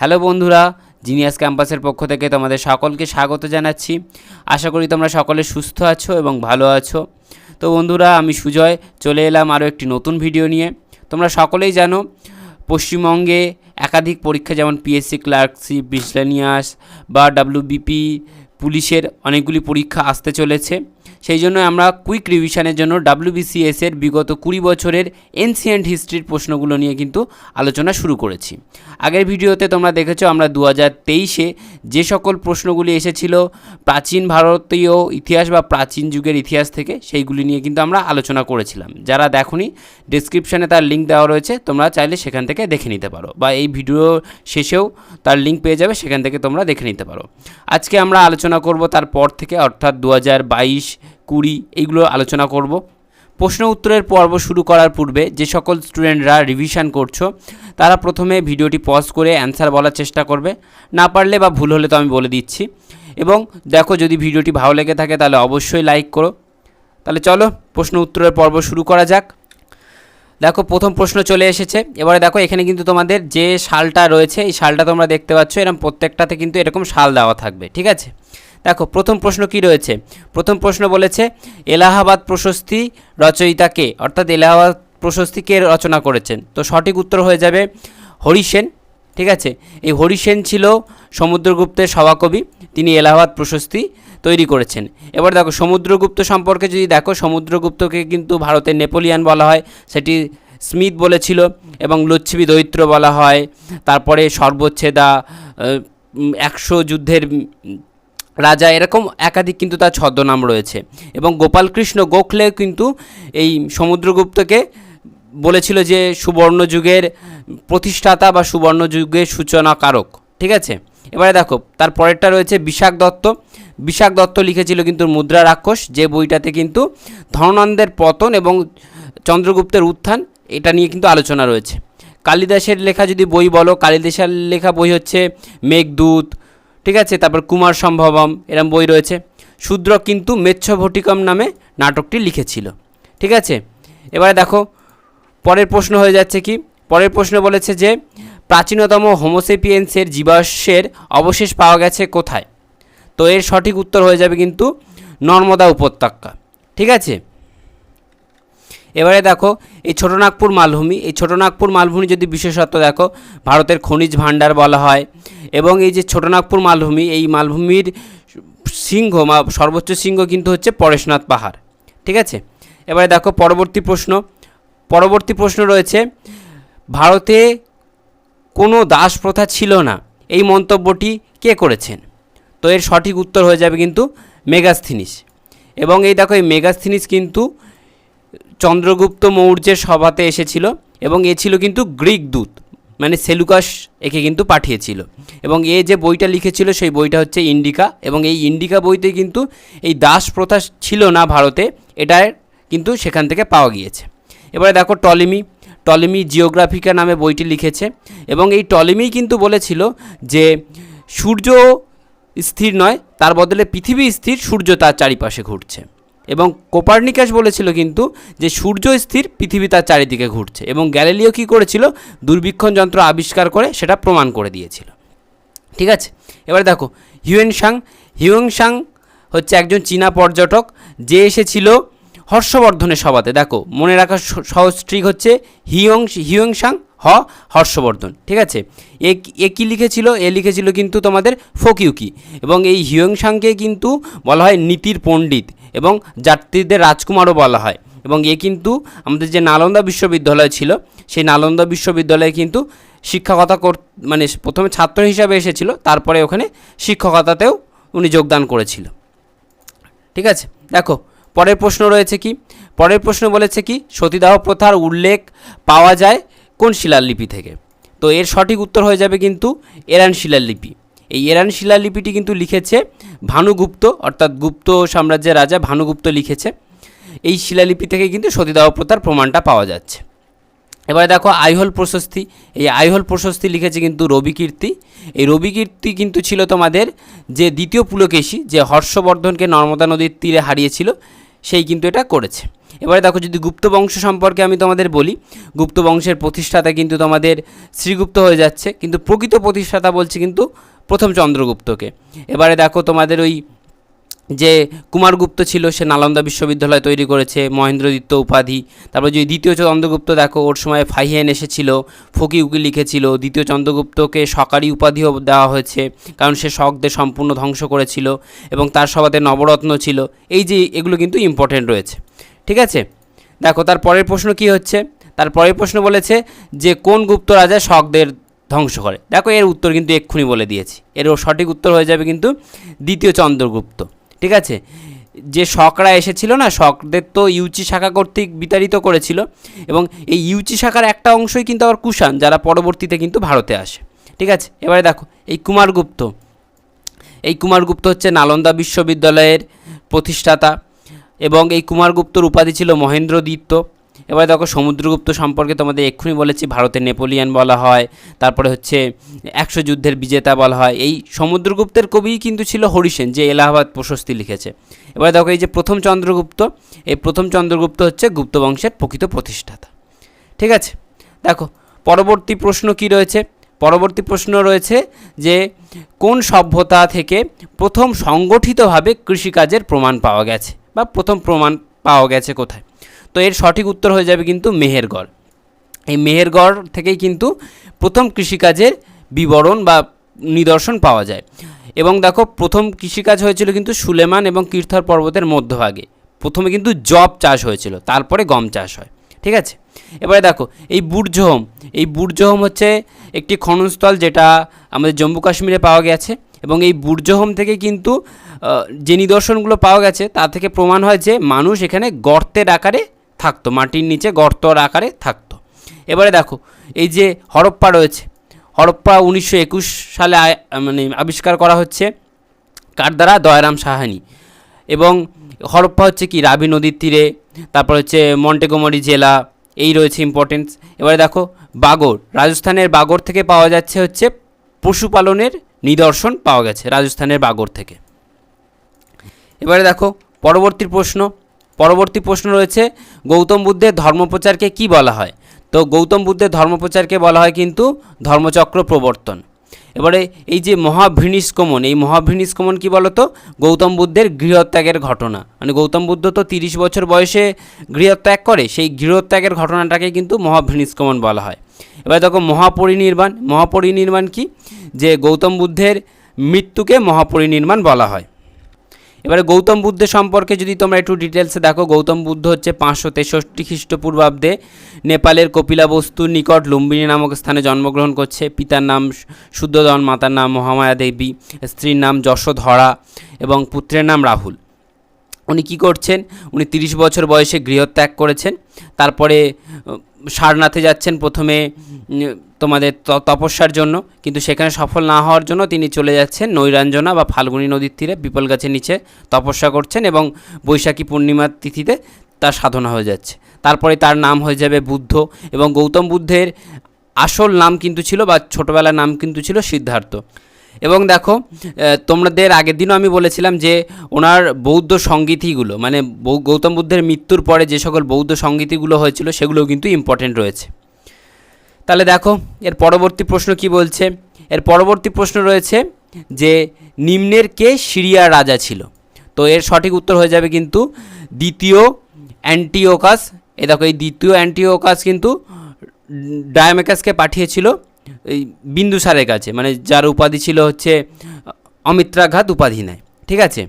Hello বন্ধুরা, genius ক্যাম্পাসের পক্ষ থেকে তোমাদের সকলকে স্বাগত জানাচ্ছি। আশা করি তোমরা সকলে সুস্থ আছো এবং ভালো আছো। তো বন্ধুরা, আমি সুজয়, চলে এলাম আরও একটি নতুন ভিডিও নিয়ে। তোমরা সকলেই জানো, পশ্চিমবঙ্গে একাধিক পরীক্ষা, যেমন পিএসসি ক্লার্কশিপ বিসলেনিয়াস বা ডাব্লিউবিপি পুলিশের অনেকগুলি পরীক্ষা আসতে চলেছে। সেই জন্য আমরা কুইক রিভিশনের জন্য ডাব্লিউবিসিএস বিগত কুড়ি বছরের এনসিয়েন্ট হিস্ট্রির প্রশ্নগুলো নিয়ে কিন্তু আলোচনা শুরু করেছি। আগের ভিডিওতে তোমরা দেখেছ আমরা দু হাজার তেইশে যে সকল প্রশ্নগুলি এসেছিল, প্রাচীন ভারতীয় ইতিহাস বা প্রাচীন যুগের ইতিহাস থেকে সেইগুলি নিয়ে কিন্তু আমরা আলোচনা করেছিলাম। যারা দেখোনি ডিসক্রিপশানে তার লিঙ্ক দেওয়া রয়েছে, তোমরা চাইলে সেখান থেকে দেখে নিতে পারো বা এই ভিডিও শেষেও তার লিঙ্ক পেয়ে যাবে, সেখান থেকে তোমরা দেখে নিতে পারো। আজকে আমরা আলোচনা করব তার পর থেকে, অর্থাৎ দু হাজার বাইশ কুড়ি এইগুলো আলোচনা করব। প্রশ্ন উত্তরের পর্ব শুরু করার পূর্বে যে সকল স্টুডেন্টরা রিভিশন করছ, তারা প্রথমে ভিডিওটি পজ করে অ্যান্সার বলার চেষ্টা করবে। না পারলে বা ভুল হলে তো আমি বলে দিচ্ছি। এবং দেখো যদি ভিডিওটি ভালো লেগে থাকে তাহলে অবশ্যই লাইক করো। তাহলে চলো প্রশ্ন উত্তরের পর্ব শুরু করা যাক। দেখো প্রথম প্রশ্ন চলে এসেছে। এবারে দেখো এখানে কিন্তু তোমাদের যে শালটা রয়েছে, এই শালটা তোমরা দেখতে পাচ্ছ এরকম প্রত্যেকটাতে কিন্তু এরকম শাল দেওয়া থাকবে, ঠিক আছে? দেখো, প্রথম প্রশ্ন কি রয়েছে? প্রথম প্রশ্ন বলেছে, এলাহাবাদ প্রশস্তি রচয়িতা কে? অর্থাৎ এলাহাবাদ প্রশস্তি কে রচনা করেছেন? তো সঠিক উত্তর হয়ে যাবে হরিসেন ঠিক আছে? এই হরিসেন ছিল সমুদ্রগুপ্তের সভাকবি, তিনি এলাহাবাদ প্রশস্তি তৈরি করেছেন। এবার দেখো, সমুদ্রগুপ্ত সম্পর্কে যদি দেখো, সমুদ্রগুপ্তকে কিন্তু ভারতের নেপোলিয়ান বলা হয়, সেটি স্মিথ বলেছিল এবং লচ্ছিবি দৈত্র বলা হয়, তারপরে সর্বচ্ছেদা একশো যুদ্ধের রাজা এরকম একাধিক কিন্তু তার ছদ্মনাম রয়েছে। এবং গোপালকৃষ্ণ গোখলে কিন্তু এই সমুদ্রগুপ্তকে বলেছিল যে সুবর্ণ যুগের প্রতিষ্ঠাতা বা সুবর্ণ যুগের সূচনাকারক। ঠিক আছে? এবারে দেখো, তার পরেরটা রয়েছে বিশাখ দত্ত। বিশাখ দত্ত লিখেছিল কিন্তু মুদ্রা রাক্ষস, যে বইটাতে কিন্তু ধনানন্দের পতন এবং চন্দ্রগুপ্তের উত্থান, এটা নিয়ে কিন্তু আলোচনা রয়েছে। কালিদাসের লেখা যদি বই বলো, কালিদাসের লেখা বই হচ্ছে মেঘদূত ঠিক আছে? তারপর কুমার সম্ভবম, এরম বই রয়েছে। শূদ্র কিন্তু মেচ্ছভটিকম নামে নাটকটি লিখেছিল। ঠিক আছে? এবারে দেখো, পরের প্রশ্ন হয়ে যাচ্ছে কি? পরের প্রশ্ন বলেছে যে, প্রাচীনতম হোমোসেপিয়েন্সের জীবাশ্মের অবশেষ পাওয়া গেছে কোথায়? তো এর সঠিক উত্তর হয়ে যাবে কিন্তু নর্মদা উপত্যকা। ঠিক আছে? এবারে দেখো, এই ছোটনাগপুর মালভূমি, এই ছোটনাগপুর মালভূমি যদি বিশেষত্ব দেখো, ভারতের খনিজ ভাণ্ডার বলা হয়, এবং এই যে ছোটনাগপুর মালভূমি, এই মালভূমির সিংহ সর্বোচ্চ সিংহ কিন্তু হচ্ছে পরেশনাথ পাহাড়, ঠিক আছে? এবারে দেখো পরবর্তী প্রশ্ন পরবর্তী প্রশ্ন রয়েছে, ভারতে কোনো দাস প্রথা ছিল না, এই মন্তব্যটি কে করেছেন? তো এর সঠিক উত্তর হয়ে যাবে কিন্তু মেগাস্থিনিস, এবং এই দেখো এই মেগাস্থিনিস কিন্তু চন্দ্রগুপ্ত মৌর্যের সভাতে এসেছিল এবং এ ছিল কিন্তু গ্রিক দূত মানে সেলুকাস একে কিন্তু পাঠিয়েছিল। এবং এ যে বইটা লিখেছিল সেই বইটা হচ্ছে ইন্ডিকা এবং এই ইন্ডিকা বইতে কিন্তু এই দাস প্রথা ছিল না ভারতে, এটার কিন্তু সেখান থেকে পাওয়া গিয়েছে। এবারে দেখো টলিমি টলিমি জিওগ্রাফিকা নামে বইটি লিখেছে এবং এই টলিমি কিন্তু বলেছিল যে সূর্য স্থির নয়, তার বদলে পৃথিবী স্থির, সূর্য তার চারিপাশে ঘুরছে। এবং কোপার্নিকাস বলেছিল কিন্তু যে সূর্য স্থির, পৃথিবী তার চারিদিকে ঘুরছে এবং গ্যালিলিও কী করেছিল? দূরবীক্ষণ যন্ত্র আবিষ্কার করে সেটা প্রমাণ করে দিয়েছিল। ঠিক আছে? এবারে দেখো, হিউয়েনসাং হিউয়েনসাং হচ্ছে একজন চীনা পর্যটক, যে এসেছিল হর্ষবর্ধনের সভাতে। দেখো, মনে রাখার স- সহজ ট্রিক হচ্ছে হিয়ং হিউয়েংসাং হ, হর্ষবর্ধন। ঠিক আছে? এ এ কী লিখেছিল? এ লিখেছিল কিন্তু তোমাদের ফকিউকি। এবং এই হিউয়েংসাংকে কিন্তু বলা হয় নীতির পণ্ডিত। এবং যাত্রীদের রাজকুমারও বলা হয়। এবং এ কিন্তু আমাদের যে নালন্দা বিশ্ববিদ্যালয় ছিল, সেই নালন্দা বিশ্ববিদ্যালয়ে কিন্তু শিক্ষকতা কর মানে প্রথমে ছাত্র হিসাবে এসেছিল, তারপরে ওখানে শিক্ষকতাতেও উনি যোগদান করেছিল। ঠিক আছে? দেখো, পরের প্রশ্ন রয়েছে কি? পরের প্রশ্ন বলেছে কি, সতীদাহ প্রথার উল্লেখ পাওয়া যায় কোন শিলালিপি থেকে? তো এর সঠিক উত্তর হয়ে যাবে কিন্তু এরান শিলালিপি। এই এরান শিলালিপিটি কিন্তু লিখেছে ভানুগুপ্ত, অর্থাৎ গুপ্ত সাম্রাজ্যের রাজা ভানুগুপ্ত লিখেছে। এই শিলালিপি থেকে কিন্তু সতীদাহ প্রথার প্রমাণটা পাওয়া যাচ্ছে। এবারে দেখো, আইহল প্রশস্তি। এই আইহল প্রশস্তি লিখেছে কিন্তু রবিকীর্তি এই রবিকীর্তি কিন্তু ছিল তোমাদের যে দ্বিতীয় পুলকেশী, যে হর্ষবর্ধনকে নর্মদা নদীর তীরে হারিয়েছিল, সেই কিন্তু এটা করেছে। এবারে দেখো যদি গুপ্ত বংশ সম্পর্কে আমি তোমাদের বলি, গুপ্ত বংশের প্রতিষ্ঠাতা কিন্তু তোমাদের শ্রীগুপ্ত হয়ে যাচ্ছে, কিন্তু প্রকৃত প্রতিষ্ঠাতা বলছে কিন্তু প্রথম চন্দ্রগুপ্তকে। এবারে দেখো তোমাদের ওই যে কুমারগুপ্ত ছিল, সে নালন্দা বিশ্ববিদ্যালয় তৈরি করেছে মহেন্দ্রদিত্য উপাধি। তারপর যদি দ্বিতীয় চন্দ্রগুপ্ত দেখো, ওর সময় ফাইহেন এসেছিল, ফকি উকি লিখেছিল, দ্বিতীয় চন্দ্রগুপ্তকে সকারি উপাধিও দেওয়া হয়েছে, কারণ সে শকদের সম্পূর্ণ ধ্বংস করেছিল এবং তার সভাতে নবরত্ন ছিল। এই যে, এগুলো কিন্তু ইম্পর্টেন্ট রয়েছে। ঠিক আছে? দেখো, তার পরের প্রশ্ন কি হচ্ছে? তার পরের প্রশ্ন বলেছে যে, কোন গুপ্ত রাজা শকদের ধ্বংস করে? দেখো, এর উত্তর কিন্তু এক্ষুনি বলে দিয়েছি। এর সঠিক উত্তর হয়ে যাবে কিন্তু দ্বিতীয় চন্দ্রগুপ্ত। ঠিক আছে? যে শকরা এসেছিল না শকদের তো ইউচি শাখা কর্তৃক বিতাড়িত করেছিল এবং এই ইউচি শাখার একটা অংশই কিন্তু আবার কুষাণ, যারা পরবর্তীতে কিন্তু ভারতে আসে। ঠিক আছে? এবারে দেখো, এই কুমারগুপ্ত এই কুমারগুপ্ত হচ্ছে নালন্দা বিশ্ববিদ্যালয়ের প্রতিষ্ঠাতা এবং এই কুমারগুপ্তর উপাধি ছিল মহেন্দ্রদিত্য এবার দেখো সমুদ্রগুপ্ত সম্পর্কে তোমাদের এক্ষুনি বলেছি ভারতের নেপোলিয়ান বলা হয়, তারপরে হচ্ছে একশো যুদ্ধের বিজেতা বলা হয়। এই সমুদ্রগুপ্তের কবিই কিন্তু ছিল হরিসেন, যে এলাহাবাদ প্রশস্তি লিখেছে। এবার দেখো এই যে প্রথম চন্দ্রগুপ্ত, এই প্রথম চন্দ্রগুপ্ত হচ্ছে গুপ্ত বংশের প্রকৃত প্রতিষ্ঠাতা। ঠিক আছে? দেখো, পরবর্তী প্রশ্ন কি রয়েছে? পরবর্তী প্রশ্ন রয়েছে যে কোন সভ্যতা থেকে প্রথম সংগঠিতভাবে কৃষিকাজের প্রমাণ পাওয়া গেছে? বা প্রথম প্রমাণ পাওয়া গেছে কোথায়? তো এর সঠিক উত্তর হয়ে যাবে কিন্তু মেহেরগড় এই মেহেরগড় থেকেই কিন্তু প্রথম কৃষিকাজের বিবরণ বা নিদর্শন পাওয়া যায়। এবং দেখো, প্রথম কৃষিকাজ হয়েছিল কিন্তু সুলেমান এবং কীর্থর পর্বতের মধ্যভাগে প্রথমে কিন্তু জব চাষ হয়েছিল, তারপরে গম চাষ হয়। ঠিক আছে? এবারে দেখো, এই বুর্জহোম এই বুর্জহোম হচ্ছে একটি খননস্থল যেটা আমাদের জম্মু কাশ্মীরে পাওয়া গেছে। এবং এই বুর্জহোম থেকে কিন্তু যে নিদর্শনগুলো পাওয়া গেছে, তা থেকে প্রমাণ হয় যে মানুষ এখানে গর্তের আকারে থাকতো, মাটির নিচে গর্তর আকারে থাকতো। এবারে দেখো, এই যে হরপ্পা রয়েছে, হরপ্পা উনিশশো একুশ সালে মানে আবিষ্কার করা হচ্ছে কার দ্বারা? দয়ারাম সাহানি। এবং হরপ্পা হচ্ছে কি? রাবি নদীর তীরে, তারপর হচ্ছে মন্টেগোমরি জেলা, এই রয়েছে ইম্পর্টেন্স এবারে দেখো, বাগর, রাজস্থানের বাগর থেকে পাওয়া যাচ্ছে হচ্ছে পশুপালনের নিদর্শন পাওয়া গেছে রাজস্থানের বাগর থেকে। এবারে দেখো, পরবর্তী প্রশ্ন পরবর্তী প্রশ্ন রয়েছে, গৌতম বুদ্ধের ধর্মপ্রচারকে কি বলা হয়? তো গৌতম বুদ্ধের ধর্মপ্রচারকে বলা হয় কিন্তু ধর্মচক্র প্রবর্তন। এবারে এই যে মহাভৃনিষ্কমন, এই মহাভৃনিষ্কমন কি বলতো? গৌতম বুদ্ধের গৃহত্যাগের ঘটনা। মানে গৌতম বুদ্ধ তো তিরিশ বছর বয়সে গৃহত্যাগ করে, সেই গৃহত্যাগের ঘটনাটাকে কিন্তু মহাভৃনিষ্কমন বলা হয়। এবার দেখো মহাপরিনির্বাণ মহাপরিনির্বাণ কি? যে গৌতম বুদ্ধের মৃত্যুকে মহাপরিনির্বাণ বলা হয়। এবারে গৌতম বুদ্ধ সম্পর্কে যদি তোমরা একটু ডিটেলসে দেখো, গৌতম বুদ্ধ হচ্ছে পাঁচশো তেষট্টি খ্রিস্টপূর্বাব্দে নেপালের কপিলাবস্তুর নিকট লুম্বিনী নামক স্থানে জন্মগ্রহণ করছে। পিতার নাম শুদ্ধোদন মাতার নাম মহামায়া দেবী স্ত্রীর নাম যশোধরা এবং পুত্রের নাম রাহুল। উনি কি করছেন? উনি তিরিশ বছর বয়সে গৃহত্যাগ করেছেন। তারপরে সারনাথে যাচ্ছেন প্রথমে তোমাদের তপস্যার জন্য। কিন্তু সেখানে সফল না হওয়ার জন্য তিনি চলে যাচ্ছেন নৈরাঞ্জনা বা ফাল্গুনী নদীর তীরে, বিপল গাছের নিচে তপস্যা করছেন এবং বৈশাখী পূর্ণিমার তিথিতে তার সাধনা হয়ে যাচ্ছে। তারপরে তার নাম হয়ে যাবে বুদ্ধ এবং গৌতম বুদ্ধের আসল নাম কিন্তু ছিল বা ছোটোবেলার নাম কিন্তু ছিল সিদ্ধার্থ। এবং দেখো তোমাদের আগের দিনও আমি বলেছিলাম যে ওনার বৌদ্ধ সঙ্গীতিগুলো মানে গৌতম বুদ্ধের মৃত্যুর পরে যে সকল বৌদ্ধ সঙ্গীতিগুলো হয়েছিল সেগুলোও কিন্তু ইম্পর্টেন্ট রয়েছে। তাহলে দেখো, এর পরবর্তী প্রশ্ন কি বলছে? এর পরবর্তী প্রশ্ন রয়েছে যে নিম্নের কে সিরিয়ার রাজা ছিল? তো এর সঠিক উত্তর হয়ে যাবে কিন্তু দ্বিতীয় অ্যান্টিওকাস। এ দেখো, এই দ্বিতীয় অ্যান্টিওকাস কিন্তু ডায়ামেকাসকে পাঠিয়েছিল। এই বিন্দুসারের কাছে মানে যার উপাধি ছিল হচ্ছে, অমিত্রাঘাত উপাধি নেয়, ঠিক আছে?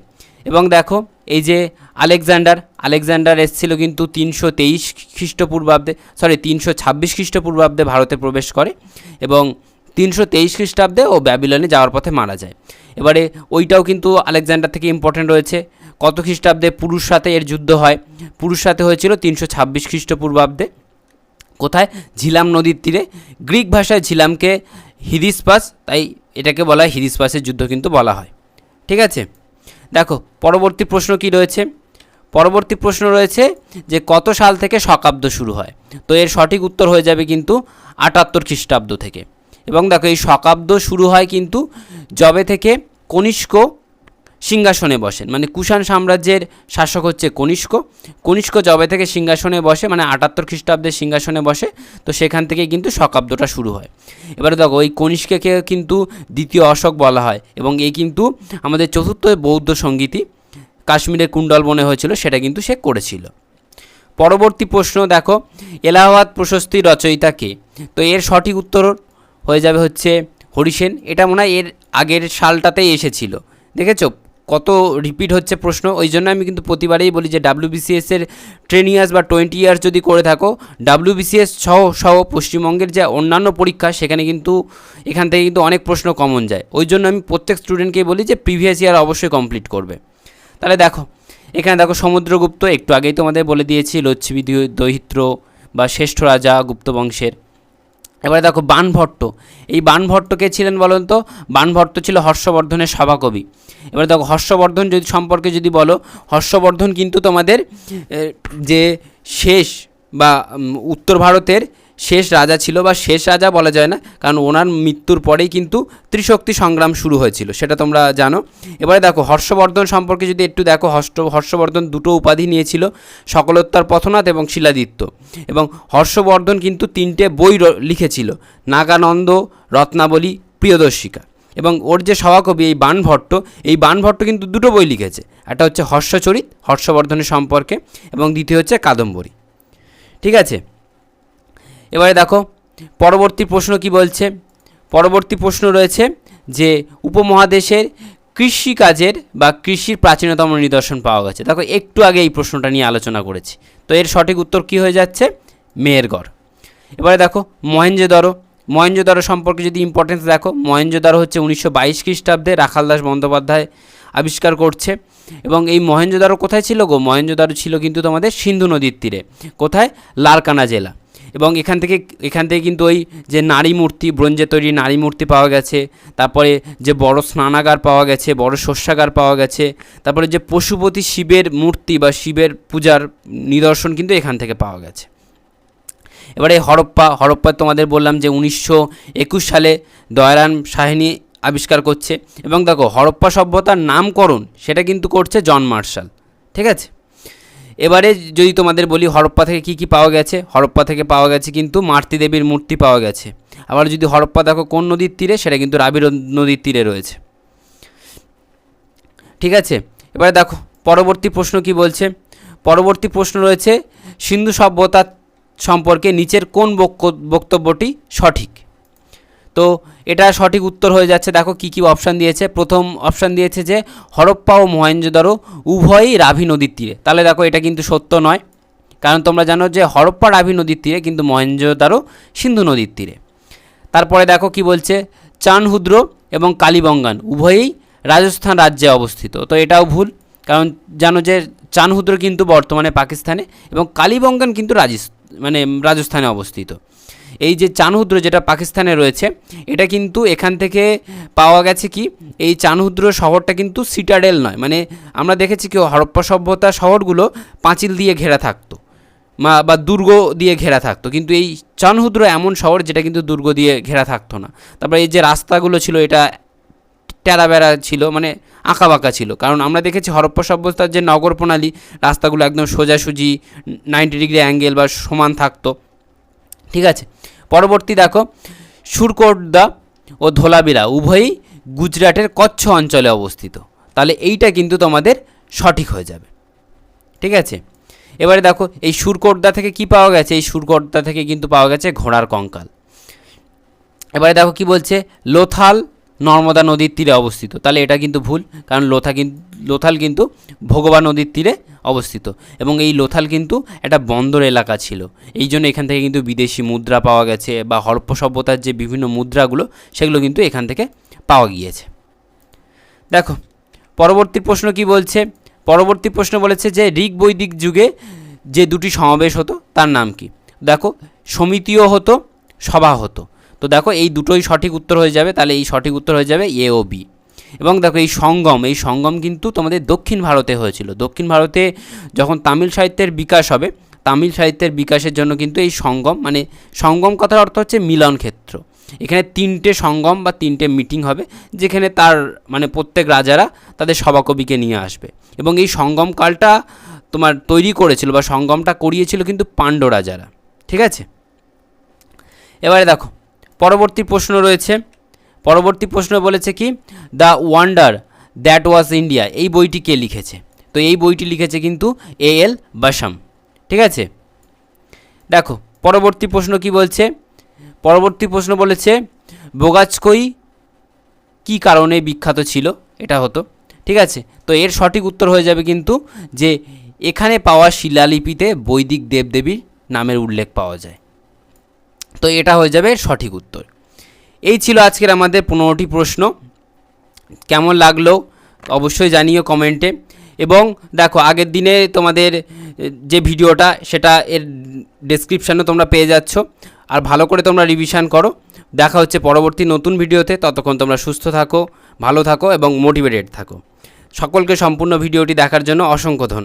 এবং দেখো, এই যে আলেকজান্ডার আলেকজান্ডার এসেছিল কিন্তু তিনশো তেইশ খ্রিস্টপূর্বাব্দে সরি তিনশো ছাব্বিশ খ্রিস্টপূর্বাব্দে ভারতে প্রবেশ করে এবং তিনশো তেইশ খ্রিস্টাব্দে ও ব্যাবিলনে যাওয়ার পথে মারা যায়। এবারে ওইটাও কিন্তু আলেকজান্ডার থেকে ইম্পর্টেন্ট রয়েছে। কত খ্রিস্টাব্দে পুরুষ সাথে এর যুদ্ধ হয়? পুরুষ সাথে হয়েছিল তিনশো ছাব্বিশ খ্রিস্টপূর্বাব্দে। কোথায়? ঝিলাম নদীর তীরে। গ্রিক ভাষায় ঝিলামকে হিদিসপাস, তাই এটাকে বলা হয় হিদিসপাসের যুদ্ধ কিন্তু বলা হয়। ঠিক আছে? দেখো, পরবর্তী প্রশ্ন কি রয়েছে? পরবর্তী প্রশ্ন রয়েছে যে কত সাল থেকে শকাব্দ শুরু হয়? তো এর সঠিক উত্তর হয়ে যাবে কিন্তু আটাত্তর খ্রিস্টাব্দ থেকে। এবং দেখো, এই শকাব্দ শুরু হয় কিন্তু জবে থেকে? কনিষ্ক সিংহাসনে বসেন। মানে কুষাণ সাম্রাজ্যের শাসক হচ্ছে কনিষ্ক। কনিষ্ক জবে থেকে সিংহাসনে বসে মানে আটাত্তর খ্রিস্টাব্দে সিংহাসনে বসে, তো সেখান থেকে কিন্তু শকাব্দটা শুরু হয়। এবারে দেখো ওই কনিষ্ককে কিন্তু দ্বিতীয় অশোক বলা হয় এবং এই কিন্তু আমাদের চতুর্থ বৌদ্ধ সঙ্গীতই। কাশ্মীরের কুণ্ডল বনে হয়েছিল, সেটা কিন্তু সে করেছিল। পরবর্তী প্রশ্ন দেখো, এলাহাবাদ প্রশস্তি রচয়িতা কে? তো এর সঠিক উত্তর হয়ে যাবে হচ্ছে হরিসেন। এটা মনে হয় এর আগের সালটাতেই এসেছিল। দেখেছ? কত রিপিট হচ্ছে প্রশ্ন, ওই জন্য আমি কিন্তু প্রতিবারেই বলি যে ডাব্লিউবিসিএস এর টেন ইয়ার্স বা টোয়েন্টি ইয়ার্স যদি করে থাকো ডাব্লিউবিসিএস সহ সহ পশ্চিমবঙ্গের যে অন্যান্য পরীক্ষা, সেখানে কিন্তু এখান থেকে কিন্তু অনেক প্রশ্ন কমন যায়। ওই জন্য আমি প্রত্যেক স্টুডেন্টকেই বলি যে প্রিভিয়াস ইয়ার অবশ্যই কমপ্লিট করবে। তাহলে দেখো, এখানে দেখো সমুদ্রগুপ্ত, একটু আগেই তোমাদের বলে দিয়েছি লচ্ছবি দৈহিত্র বা শ্রেষ্ঠ রাজা গুপ্ত বংশের। এবারে দেখো বানভট্ট। এই বানভট্ট কে ছিলেন বলুন তো? বানভট্ট ছিল হর্ষবর্ধনের সভাকবি। এবারে দেখো হর্ষবর্ধন যদি সম্পর্কে যদি বলো, হর্ষবর্ধন কিন্তু তোমাদের যে শেষ বা উত্তর ভারতের শেষ রাজা ছিল বা শেষ রাজা বলা যায় না, কারণ ওনার মৃত্যুর পরেই কিন্তু ত্রিশক্তি সংগ্রাম শুরু হয়েছিল, সেটা তোমরা জানো। এবারে দেখো, হর্ষবর্ধন সম্পর্কে যদি একটু দেখো, হর্ষ, হর্ষবর্ধন দুটো উপাধি নিয়েছিল, সকলোত্তর পথনাথ এবং শিলাদিত্য। এবং হর্ষবর্ধন কিন্তু তিনটে বই লিখেছিল, নাগানন্দ, রত্নাবলী, প্রিয়দর্শিকা। এবং ওর যে সভাকবি, এই বাণভট্ট এই বাণভট্ট কিন্তু দুটো বই লিখেছে, একটা হচ্ছে হর্ষচরিত, হর্ষবর্ধনের সম্পর্কে, এবং দ্বিতীয় হচ্ছে কাদম্বরী। ঠিক আছে? এবারে দেখো, পরবর্তী প্রশ্ন কি বলছে? পরবর্তী প্রশ্ন রয়েছে যে উপমহাদেশের কৃষিকাজের বা কৃষির প্রাচীনতম নিদর্শন পাওয়া গেছে। দেখো, একটু আগে এই প্রশ্নটা নিয়ে আলোচনা করেছি। তো এর সঠিক উত্তর কি হয়ে যাচ্ছে? মেহেরগড়। এবারে দেখো মহেঞ্জোদারো মহেঞ্জোদারো সম্পর্কে যদি ইম্পর্টেন্স দেখো মহেঞ্জোদারো হচ্ছে উনিশশো বাইশ খ্রিস্টাব্দে রাখালদাস বন্দ্যোপাধ্যায় আবিষ্কার করছে। এবং এই মহেঞ্জোদারো কোথায় ছিল গো? মহেঞ্জোদারো ছিল কিন্তু তোমাদের সিন্ধু নদীর তীরে, কোথায়? লারকানা জেলা। এবং এখান থেকে এখান থেকে কিন্তু ওই যে নারী মূর্তি ব্রোঞ্জে তৈরি নারী মূর্তি পাওয়া গেছে। তারপরে যে বড় স্নানাগার পাওয়া গেছে, বড় শস্যাগার পাওয়া গেছে। তারপরে যে পশুপতি শিবের মূর্তি বা শিবের পূজার নিদর্শন কিন্তু এখান থেকে পাওয়া গেছে। এবারে হরপ্পা হরপ্পা তোমাদের বললাম যে উনিশশো একুশ সালে দয়ারাম সাহিনী আবিষ্কার করছে। এবং দেখো, হরপ্পা সভ্যতার নামকরণ সেটা কিন্তু করছে জন মার্শাল, ঠিক আছে? এবারে যদি তোমাদের বলি হরপ্পা থেকে কি কি পাওয়া গেছে, হরপ্পা থেকে পাওয়া গেছে কিন্তু মারতি দেবীর মূর্তি পাওয়া গেছে। আবার যদি হরপ্পা দেখো কোন নদীর তীরে, সেটা কিন্তু রাবি নদীর তীরে রয়েছে। ঠিক আছে? এবারে দেখো, পরবর্তী প্রশ্ন কি বলছে? পরবর্তী প্রশ্ন রয়েছে, সিন্ধু সভ্যতা সম্পর্কে নিচের কোন বক্তব্যটি সঠিক? তো এটা সঠিক উত্তর হয়ে যাচ্ছে। দেখো কি কি অপশান দিয়েছে। প্রথম অপশান দিয়েছে যে, হরপ্পা ও মহেঞ্জোদারো উভয়ই রাভি নদীর তীরে। তাহলে দেখো এটা কিন্তু সত্য নয়। কারণ তোমরা জানো যে, হরপ্পা রাভি নদীর তীরে, কিন্তু মহেঞ্জোদারো সিন্ধু নদীর তীরে। তারপরে দেখো কি বলছে, চানহুদ্র এবং কালীবঙ্গান উভয়ই রাজস্থান রাজ্যে অবস্থিত। তো এটাও ভুল। কারণ জানো যে, চানহুদ্র কিন্তু বর্তমানে পাকিস্তানে এবং কালীবঙ্গান কিন্তু রাজিস মানে রাজস্থানে অবস্থিত। এই যে চানহুদ্র যেটা পাকিস্তানে রয়েছে, এটা কিন্তু এখান থেকে পাওয়া গেছে কি? এই চানহুদ্র শহরটা কিন্তু সিটাডেল নয়। মানে আমরা দেখেছি কি হরপ্পা সভ্যতা শহরগুলো পাঁচিল দিয়ে ঘেরা থাকতো, মা, বা দুর্গ দিয়ে ঘেরা থাকতো। কিন্তু এই চানহুদ্র এমন শহর যেটা কিন্তু দুর্গ দিয়ে ঘেরা থাকতো না। তারপরে এই যে রাস্তাগুলো ছিল, এটা টেরা বেড়া ছিল মানে আঁকা বাঁকা ছিল। কারণ আমরা দেখেছি হরপ্পা সভ্যতার যে নগর প্রণালী রাস্তাগুলো একদম সোজাসুজি নাইনটি ডিগ্রি অ্যাঙ্গেল বা সমান থাকতো। ঠিক আছে? পরবর্তী দেখো সুরকোটদা ও ধোলাবিরা উভয়ই গুজরাটের কচ্ছ অঞ্চলে অবস্থিত। তাহলে এইটা কিন্তু তোমাদের সঠিক হয়ে যাবে। ঠিক আছে? এবারে দেখো, এই সুরকোটদা থেকে কি পাওয়া গেছে? এই সুরকোটদা থেকে কিন্তু পাওয়া গেছে ঘোড়ার কঙ্কাল। এবারে দেখো কি বলছে, লোথাল নর্মদা নদীর তীরে অবস্থিত। তাহলে এটা কিন্তু ভুল, কারণ লোথা লোথাল কিন্তু ভগবা নদীর তীরে অবস্থিত। এবং এই লোথাল কিন্তু একটা বন্দর এলাকা ছিল। এই জন্য এখান থেকে কিন্তু বিদেশি মুদ্রা পাওয়া গেছে বা হরপ্প সভ্যতার যে বিভিন্ন মুদ্রাগুলো, সেগুলো কিন্তু এখান থেকে পাওয়া গিয়েছে। দেখো, পরবর্তী প্রশ্ন কি বলছে? পরবর্তী প্রশ্ন বলেছে যে ঋগ বৈদিক যুগে যে দুটি সমাবেশ হতো, তার নাম কি? দেখো, সমিতিও হতো, সভা হতো। তো দেখো এই দুটোই সঠিক উত্তর হয়ে যাবে, তাহলে এই সঠিক উত্তর হয়ে যাবে এ ও বি এবং দেখো এই সঙ্গম এই সঙ্গম কিন্তু তোমাদের দক্ষিণ ভারতে হয়েছিল। দক্ষিণ ভারতে যখন তামিল সাহিত্যের বিকাশ হবে, তামিল সাহিত্যের বিকাশের জন্য কিন্তু এই সঙ্গম মানে সঙ্গম কথার অর্থ হচ্ছে মিলন ক্ষেত্র। এখানে তিনটে সঙ্গম বা তিনটে মিটিং হবে, যেখানে তার মানে প্রত্যেক রাজারা তাদের সভাকবিকে নিয়ে আসবে। এবং এই সঙ্গম কালটা তোমার তৈরি করেছিল বা সঙ্গমটা করিয়েছিল কিন্তু পাণ্ড রাজারা। ঠিক আছে? এবারে দেখো পরবর্তী প্রশ্ন রয়েছে। পরবর্তী প্রশ্ন বলেছে কি? The wonder that was India এই বইটি কে লিখেছে? তো এই বইটি লিখেছে কিন্তু এ এল বাসাম। ঠিক আছে? দেখো, পরবর্তী প্রশ্ন কি বলছে? পরবর্তী প্রশ্ন বলেছে, বোগাচকই কি কারণে বিখ্যাত ছিল? এটা হতো। ঠিক আছে? তো এর সঠিক উত্তর হয়ে যাবে কিন্তু যে এখানে পাওয়া শিলালিপিতে বৈদিক দেবদেবীর নামের উল্লেখ পাওয়া যায়। তো এটা হয়ে যাবে সঠিক উত্তর। এই ছিল আজকের আমাদের পনেরোটি প্রশ্ন। কেমন লাগল অবশ্যই জানিও কমেন্টে। এবং দেখো, আগের দিনে তোমাদের যে ভিডিওটা, সেটা এর ডেসক্রিপশানে তোমরা পেয়ে যাচ্ছ। আর ভালো করে তোমরা রিভিশন করো। দেখা হচ্ছে পরবর্তী নতুন ভিডিওতে। ততক্ষণ তোমরা সুস্থ থাকো, ভালো থাকো এবং মোটিভেটেড থাকো। সকলকে সম্পূর্ণ ভিডিওটি দেখার জন্য অসংখ্য ধন্যবাদ।